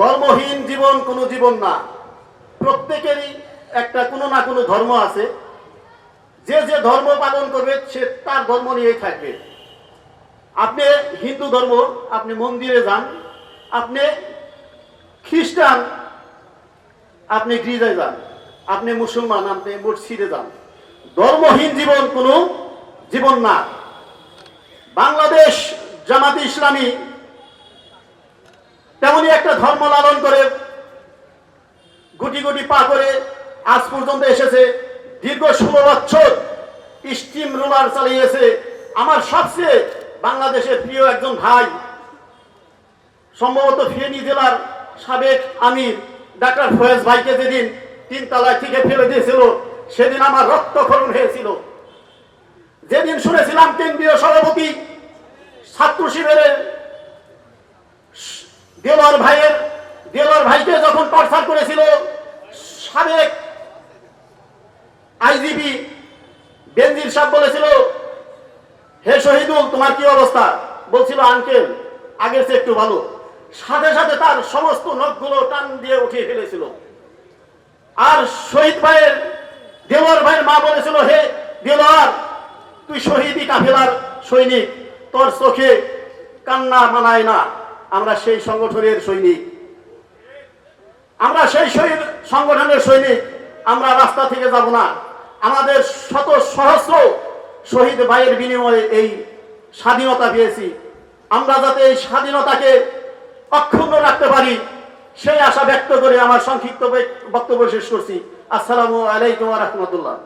ধর্মহীন জীবন কোনো জীবন না। প্রত্যেকেরই একটা কোনো না কোনো ধর্ম আছে। যে যে ধর্ম পালন করবে, সে তার ধর্ম নিয়েই থাকবে। আপনি হিন্দু ধর্ম, আপনি মন্দিরে যান, আপনি খ্রিস্টান, আপনি গির্জায় যান, আপনি মুসলমান, আপনি মসজিদে যান। ধর্মহীন জীবন কোনো জীবন না। বাংলাদেশ জামাত ইসলামী তেমনই একটা ধর্ম লালন করে, গুটি গুটি পা করে আজ পর্যন্ত এসেছে, দীর্ঘ ষোলো বছর স্টিম রোলার চালিয়েছে আমার সবচেয়ে বাংলাদেশের প্রিয় একজন ভাই, সম্ভবত ফেনী জেলার সাবেক আমির ডাক্তার ফয়েজ ভাইকে যেদিন তিনতলায় থেকে ফেলে দিয়েছিল, সেদিন আমার রক্তক্ষরণ হয়েছিল। যেদিন শুনেছিলাম কেন্দ্রীয় সভাপতি ছাত্র শিবিরের দেলোয়ার ভাইয়ের, দেলোয়ার ভাইকে যখন টর্চার করেছিল, সাবেক আইজিবি বেনজির সাহেব বলেছিল, হে শহীদুল, তোমার কি অবস্থা? বলছিল, আঙ্কেল, আগের চেয়ে একটু ভালো। সাথে সাথে তার সমস্ত নখগুলো টান দিয়ে উঠিয়ে ফেলেছিল। আর শহীদ ভাইয়ের, দেলোয়ার ভাইয়ের মা বলেছিল, হে দেলোয়ার, তুই শহীদই কাফেলার সৈনিক, তোর চোখে কান্না মানায় না। আমরা সেই সংগঠনের সৈনিক। আমরা সেই শহীদ সংগঠনের সৈনিক। আমরা রাস্তা থেকে যাব না। আমাদের শত সহস্র শহীদ ভাইয়ের বিনিময়ে এই স্বাধীনতা পেয়েছি। আমরা যাতে এই স্বাধীনতাকে অক্ষুণ্ণ রাখতে পারি, সেই আশা ব্যক্ত করে আমার সংক্ষিপ্ত বক্তব্য শেষ করছি। আসসালামু আলাইকুম রহমতুল্লাহ।